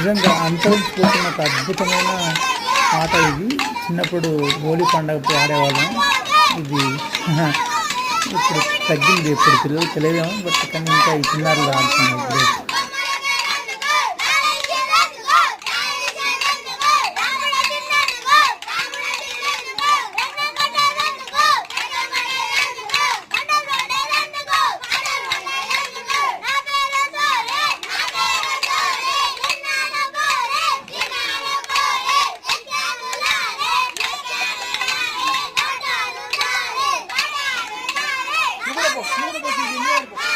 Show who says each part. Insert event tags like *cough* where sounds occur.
Speaker 1: నిజంగా అంతరించిపోతున్న ఒక అద్భుతమైన ఆట ఇది. చిన్నప్పుడు హోలీ పండగ ఆడేవాళ్ళం. ఇది *laughs* ఇప్పుడు తగ్గింది. ఇప్పుడు పిల్లలు తెలియదేమో బట్ కానీ ఇంకా ఈ చిన్నారులు ఆడుతున్నారు. Ты вырубал.